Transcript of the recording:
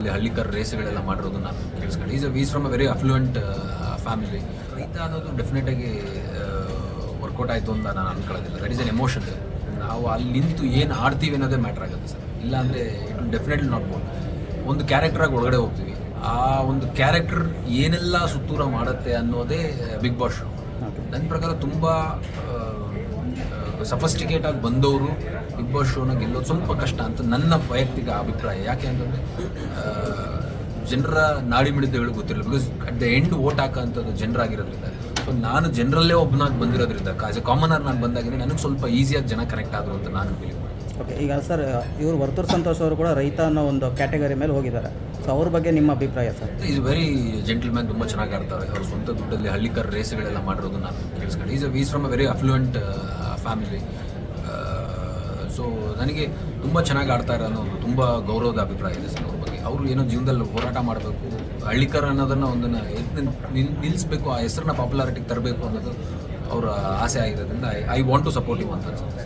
ಇಲ್ಲಿ ಹಳ್ಳಿಕರ ರೇಸ್ಗಳೆಲ್ಲ ಮಾಡಿರೋದನ್ನ ನಾನು ಕೇಳಿಸ್ಕೊಂಡು. Is is from a very affluent family ರೈತ ಅನ್ನೋದು ಡೆಫಿನೆಟ್ ಆಗಿ ವರ್ಕೌಟ್ ಆಯಿತು ಅಂತ ನಾನು ಅನ್ಕೊಳ್ಳೋದಿಲ್ಲ. ದಟ್ ಈಸ್ ಎನ್ ಎಮೋಷನ್ ನಾವು ಅಲ್ಲಿ ನಿಂತು ಏನು ಆಡ್ತೀವಿ ಅನ್ನೋದೇ ಮ್ಯಾಟ್ರ್ ಆಗುತ್ತೆ ಸರ್. ಇಲ್ಲಾಂದರೆ ಇಟ್ ವಿಲ್ ಡೆಫಿನೆಟ್ಲಿ ನಾಟ್ ಒಂದು ಕ್ಯಾರೆಕ್ಟ್ರಾಗಿ ಒಳಗಡೆ ಹೋಗ್ತೀವಿ. ಆ ಒಂದು ಕ್ಯಾರೆಕ್ಟರ್ ಏನೆಲ್ಲ ಸುತ್ತೂರ ಮಾಡುತ್ತೆ ಅನ್ನೋದೇ ಬಿಗ್ ಬಾಸ್ ಶೋ ನನ್ನ ಪ್ರಕಾರ ತುಂಬ ಸಫಸ್ಟಿಕೇಟ್ ಆಗಿ ಬಂದವರು ಬಿಗ್ ಬಾಸ್ ಶೋನ ಗೆಲ್ಲೋದು ಸ್ವಲ್ಪ ಕಷ್ಟ ಅಂತ ನನ್ನ ವೈಯಕ್ತಿಕ ಅಭಿಪ್ರಾಯ. ಯಾಕೆ ಅಂತಂದರೆ ಜನರ ನಾಡಿ ಮಿಡಿತಗಳು ಗೊತ್ತಿರಲ್ಲ because at the end vote ಹಾಕೋಂಥದ್ದು ಜನರಾಗಿರೋದ್ರಿಂದ. ಸೊ ನಾನು ಜನರಲ್ಲೇ ಒಬ್ಬನಾಗಿ ಬಂದಿರೋದ್ರಿಂದ ಆಸ್ ಎ ಕಾಮನರ್ ನಾನು ಬಂದಾಗಿನೇ ನನಗೆ ಸ್ವಲ್ಪ ಈಸಿಯಾಗಿ ಜನ ಕನೆಕ್ಟ್ ಆದರು ಅಂತ ನಾನು ಫೀಲ್ ಓಕೆ ಈಗ ಸರ್ ಇವರು ವರ್ತೂರ್ ಸಂತೋಷ್ ಅವರು ಕೂಡ ರೈತ ಅನ್ನೋ ಒಂದು ಕ್ಯಾಟಗರಿ ಮೇಲೆ ಹೋಗಿದ್ದಾರೆ. ಸೊ ಅವ್ರ ಬಗ್ಗೆ ನಿಮ್ಮ ಅಭಿಪ್ರಾಯ ಸರ್? ಈಸ್ ವೆರಿ ಜೆಂಟಲ್ಮ್ಯಾನ್ ತುಂಬ ಚೆನ್ನಾಗಿ ಆಡ್ತಾರೆ. ಅವ್ರ ಸ್ವಂತ ದುಡ್ಡಲ್ಲಿ ಹಳ್ಳಿಕರ್ ರೇಸ್ಗಳೆಲ್ಲ ಮಾಡಿರೋದು ನಾನು ಕೇಳಿಸ್ಕೊಂಡು. Is is from a very affluent family so ನನಗೆ ತುಂಬ ಚೆನ್ನಾಗಿ ಆಡ್ತಾ ಅನ್ನೋ ತುಂಬ ಗೌರವದ ಅಭಿಪ್ರಾಯ ಇದೆ ಸರ್ ಅವ್ರ ಬಗ್ಗೆ. ಅವರು ಏನೋ ಜೀವನದಲ್ಲಿ ಹೋರಾಟ ಮಾಡಬೇಕು, ಹಳ್ಳಿಕರ ಅನ್ನೋದನ್ನು ಒಂದನ್ನು ನಿಲ್ ನಿಲ್ಲಿಸಬೇಕು ಆ ಹೆಸರನ್ನ ಪಾಪ್ಯುಲಾರಿಟಿಗೆ ತರಬೇಕು ಅನ್ನೋದು ಅವರ ಆಸೆ ಆಗಿರೋದ್ರಿಂದ I I want to support ಇವ್ ಅಂತ ಅನ್ಸುತ್ತೆ.